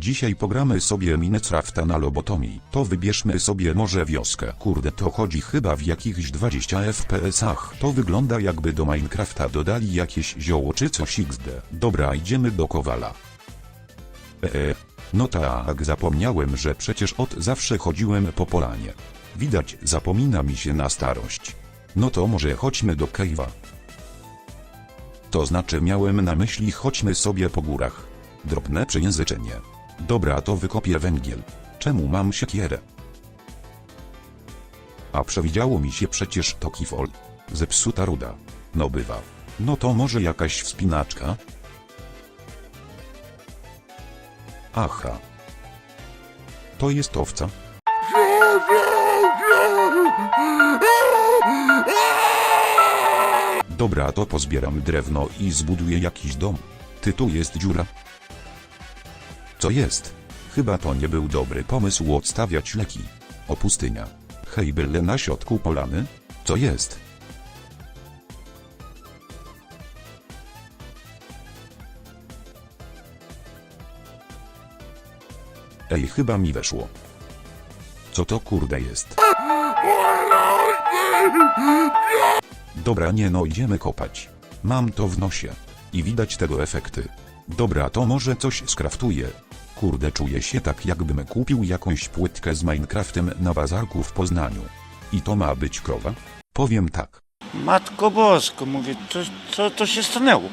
Dzisiaj pogramy sobie Minecrafta na lobotomii. To wybierzmy sobie może wioskę. Kurde to chodzi chyba w jakichś 20 FPS-ach. To wygląda jakby do Minecrafta dodali jakieś zioło czy coś XD. Dobra idziemy do Kowala. Eee, no tak zapomniałem, że przecież od zawsze chodziłem po polanie. Widać zapomina mi się na starość. No to może chodźmy do Cave'a. To znaczy miałem na myśli chodźmy sobie po górach. Drobne przejęzyczenie. Dobra to wykopię węgiel. Czemu mam siekierę? A przewidziało mi się przecież to kifol. Zepsuta ruda. No bywa. No to może jakaś wspinaczka? Aha. To jest owca? Dobra, to pozbieram drewno i zbuduję jakiś dom. Ty tu jest dziura. Co jest? Chyba to nie był dobry pomysł odstawiać leki. O pustynia. Hej, byle na środku polany? Co jest? Ej, chyba mi weszło. Co to kurde jest? Dobra, nie no, idziemy kopać. Mam to w nosie. I widać tego efekty. Dobra, to może coś skraftuję. Kurde, czuję się tak jakbym kupił jakąś płytkę z Minecraftem na bazarku w Poznaniu. I to ma być krowa? Powiem tak. Matko Bosko, mówię, co, co to się stanęło?